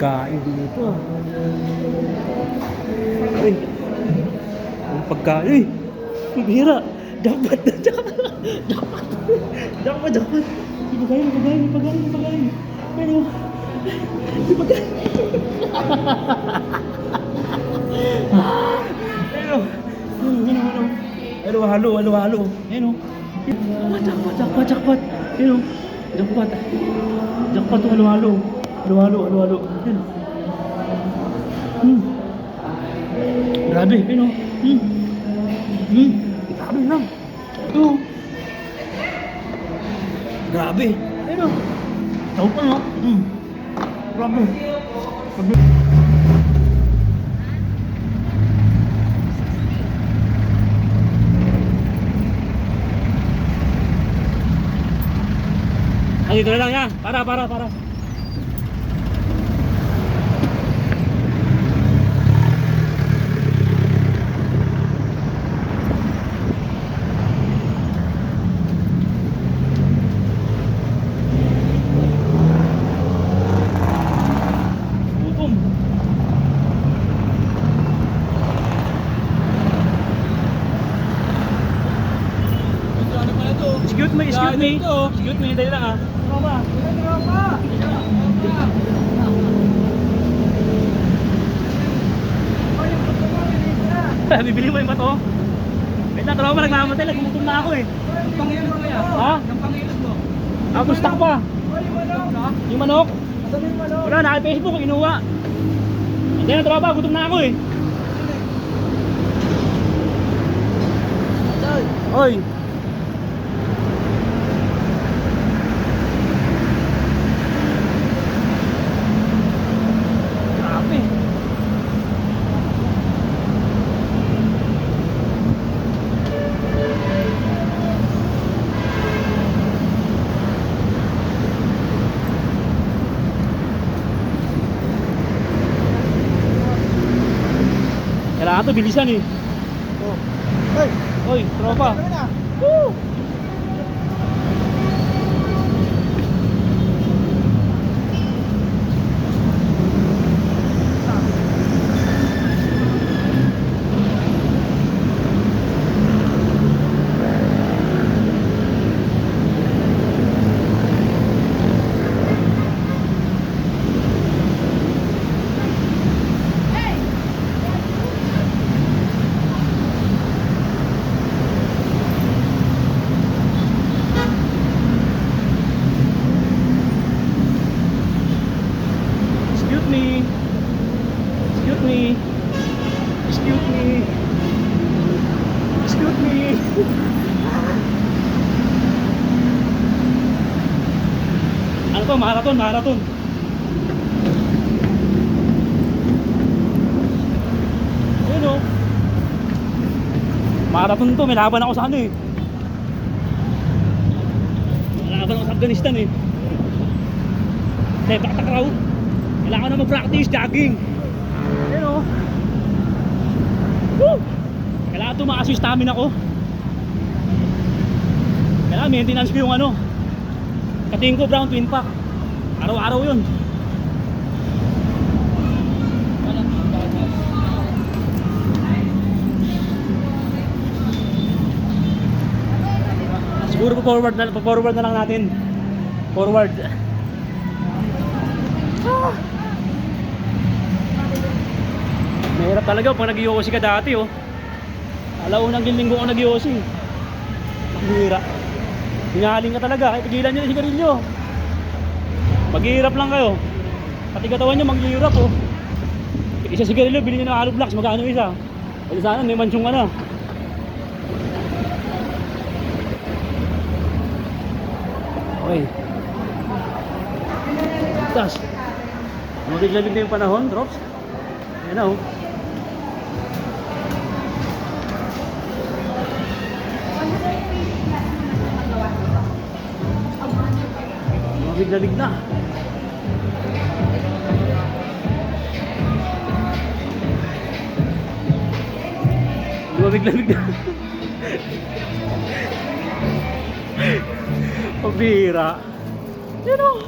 Pagkain dito? Ay. Anong pagkain? Ay! Ang bihira! Jackpot na! Jackpot! Jackpot! Jackpot! Jackpot! Ipagayin! Ipagayin! Ipagayin! Ipagayin! Pero... Ipagayin! Pero... Hmm, ano, ano? Pero halo, halo, halo. Ayun o. Jackpot, jackpot, jackpot. Ayun o. Jackpot. Jackpot, halo, halo. Halo, halo, halo, halo. Ayun o. Hmm. Grabe, ayun o. Hmm. Hmm. Grabe lang. Ito. Grabe. Ayun o. Tawag pa no? Hmm. Grabe. Grabe. Ah, dito yan. Para, para, para. Gutom. Excuse me, excuse me. Excuse me, dali lang ah. Tropa. Bibili mo yung bato? Wait lang, tropa, nagmamatay lang. Gumutom na ako eh. Pangilot mo yan. Ha? Yung pangilot mo. Ah, stock pa. Yung manok. Wala, naka-Facebook, inuwa. Hindi na, tropa, gutom na ako eh. Oy. Grabe. Kailangan to bilisan eh. Oh. Hey, Oy, tropa. ano na? Woo! Excuse me. Excuse me. Excuse me. Excuse me. Ano to? Marathon, marathon. Ayun o. Marathon to, may laban ako sa ano eh. May laban ako sa Afghanistan eh. Hindi, bakit raw? Kailangan na mag-practice jogging. Ayun o. Woo! Kailangan tumaas yung stamina ko. Kailangan maintenance ko yung ano. Katingin ko brown twin pack. Araw-araw yun. Siguro po forward na, forward na lang natin. Forward. Mahirap talaga pag nag-iossi ka dati oh. Alaunang linggo ko nag-iossi. Mahirap. Hinahaling ka talaga, kahit tigilan nyo yung sigarilyo. Maghihirap lang kayo. Pati katawan nyo maghihirap oh. Isa sigarilyo, bilhin nyo ng hollow blocks, magkano isa? Pwede sana, may mansyong ka na. Okay. Tas. Mabiglamig na yung panahon, drops. Yan na oh. Mabiglamig na. Lamig-lamig na. Pabira. Yan you. Oh.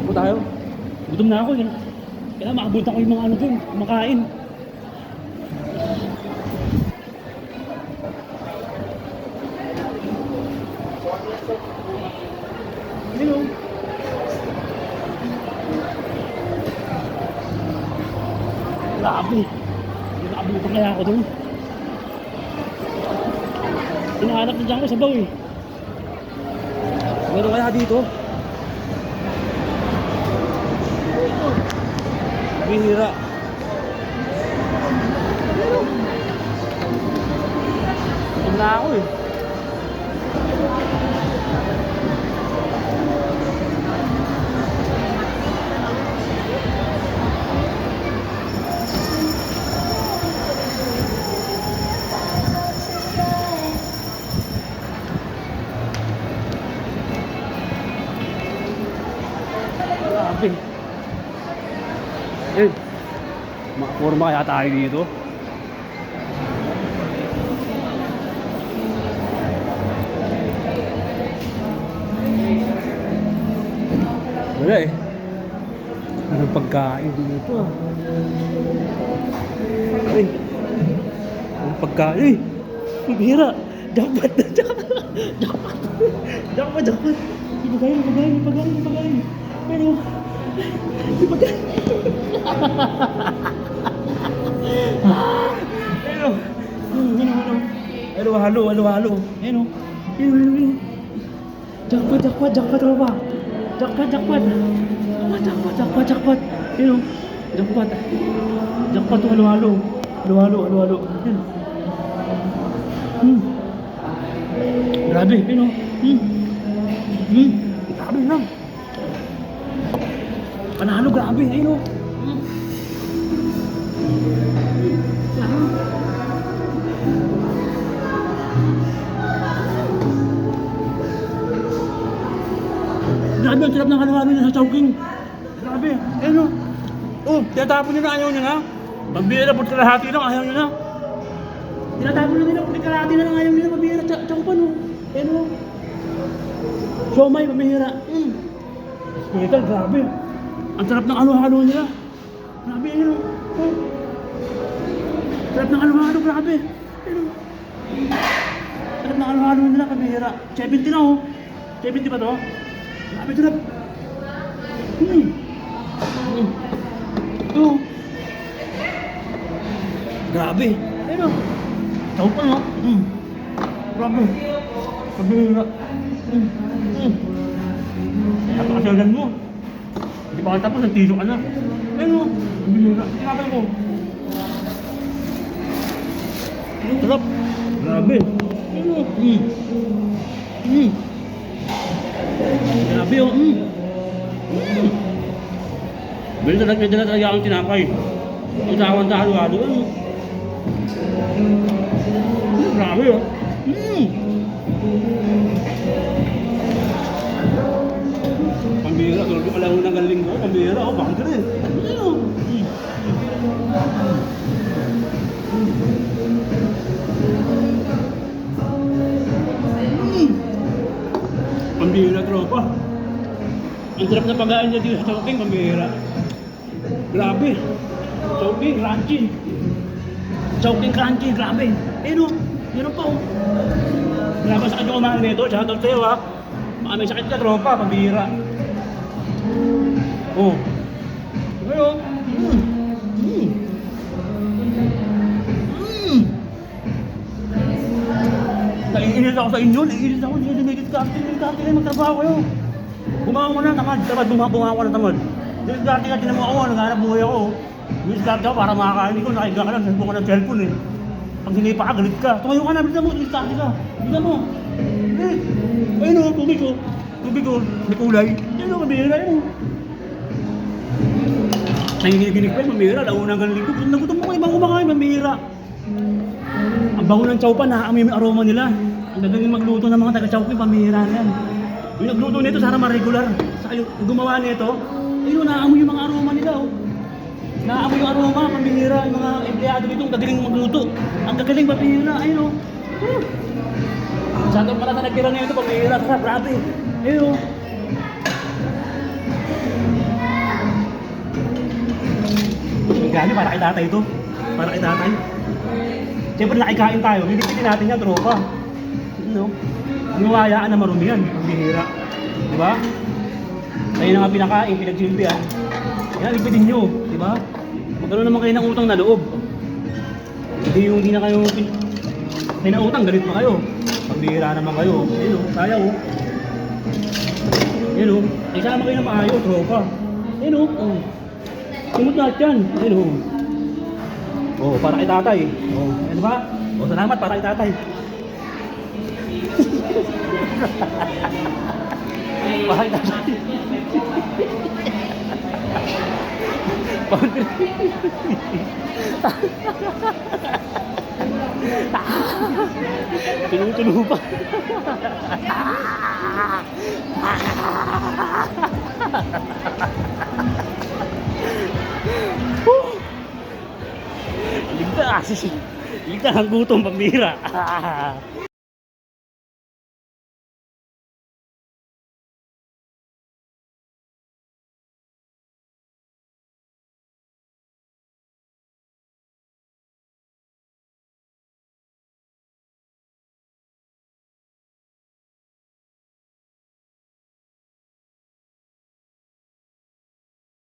Ako tayo. Gutom na ako. Yun. Kailangan makabunta ko yung mga ano dun. Eh. Makain. Thank you. Hello. Grabe. Hindi nakabuto kaya ako dun. Hinahanap na dyan ko sa baw eh. Meron kaya dito? Binira. Gutom na ako eh. Makaporma kaya tayo dito. Wala eh. Anong pagkain dito ah. Ay. Anong pagkain? Ay. Pibira. Jackpot na. Jackpot. Jackpot, jackpot. Ipagayin, ipagayin, ipagayin, ipagayin. Pero, ipagayin. halo, halo, halo. Ano, ano, ano, ano. Jackpot, jackpot, jackpot, ano ba? Jackpot, jackpot. Jackpot, jackpot, jackpot, jackpot. Ano, jackpot. Jackpot, halo, halo. Halo, halo, halo, halo. Ano. Hmm. Grabe, ano. Hmm. Hmm. Grabe lang. Panalo, grabe. Ayun o. Hmm. Ng halo-halo niya sa Chowking. Grabe, ayun o. Oh, tinatapon nila, ayaw niya na. Pambira po kalahati lang, ayaw niya na. Tinatapon na nila, puti kalahati na lang, ayaw nila. Pambira, Chowpan o. Ayun o. Siomay, pambira. Mm. Spirital, grabe. Ang sarap ng halo-halo nila. Grabe, ayun o. Oh. Sarap ng halo-halo, grabe. Ayun o. Sarap ng halo-halo nila, pambira. 70 na o. 70 ba to? Grabe, sarap. Hmm. Hmm. Ito. Grabe. Ayun o. Tawag pa no? Hmm. Grabe. Pabira. Hmm. Hmm. Napakasalan mo. Hindi pa ka tapos, nagtilo ka na. Ayun o. Pabira. Tinapay ko. Sarap. Grabe. Ayun o. Hmm. Hmm. Grabe oh. Mm. Mm. Bili talaga, dala talaga akong tinapay. Ang sawan sa halo-halo. Ano? Mm, oh. Mm. Pambira, tulad yung alauna ng linggo. Pambira, oh, bakit rin? Ang sarap na pagkain niya dito sa Chowking, pambira. Grabe. Chowking, crunchy. Chowking, crunchy, grabe. Eh no, meron pa oh. Grabe sa kanya kumain nito, shoutout sa'yo ha. Baka may sakit ka, tropa, pambira. Oh. Ngayon, mm. Mm. Mm. Naiinis ako sa inyo, naiinis ako, hindi dinigit ka, hindi ka, hindi magtrabaho kayo. Bumawa mo na, tamad, tamad, bumawa, bumawa ka na tamad. Diskarte ka, tinan mo ako, naghanap buhay ako. Diskarte ako para makakain ko, nakiga ka lang, nagbuka ka ng cellphone eh. Pag hinipa ka, galit ka. Tumayo ka na, bilisan mo, diskarte ka. Bilisan mo. Eh, ayun o, tubig ko. Tubig ko, may kulay. Ayun o, mabihira yun. Nanginginig pa yun, mamira, naunang galing ko. Nagutom mo ibang kumakain, mamira. Ang bango ng chowpan, naaamoy yung aroma nila. Ang gagaling magluto ng mga taga-chowpan, pamihira na yan. Yung nagluto nito sana ma-regular. Saka yung gumawa nito, ayun, naamoy yung mga aroma nila. Oh. Naamoy yung aroma, pambihira, yung mga empleyado dito, ang gagaling magluto. Ang gagaling pambihira, ayun o. Oh. Sana pala sa nagtira na ito, pambihira ka, grabe. Ayun o. Oh. Gali, para kay tatay ito. Para kay tatay. Siyempre nakikain tayo, bibigyan natin yan, tropa. You oh. know? Niwayaan na marumi yan. Ang bihira. Di ba? Kayo na nga pinakain, pinagsilbihan. Yan, lipitin nyo. Di ba? Magkaroon naman kayo ng utang na loob. Hindi yung hindi na kayo pin... pinautang, galit pa kayo. Pambihira naman kayo. Ayun o, sayang o. Ayun o, isama kayo na maayos, tropa. Ayun o, oh. Tumot lahat yan. Ayun o. Oh, para kay tatay. Oh, ano ba? Oh, salamat para kay tatay. kay tatay. Boundary. Tinutulo pa. Ligtas. Ligtas ang gutom pambira.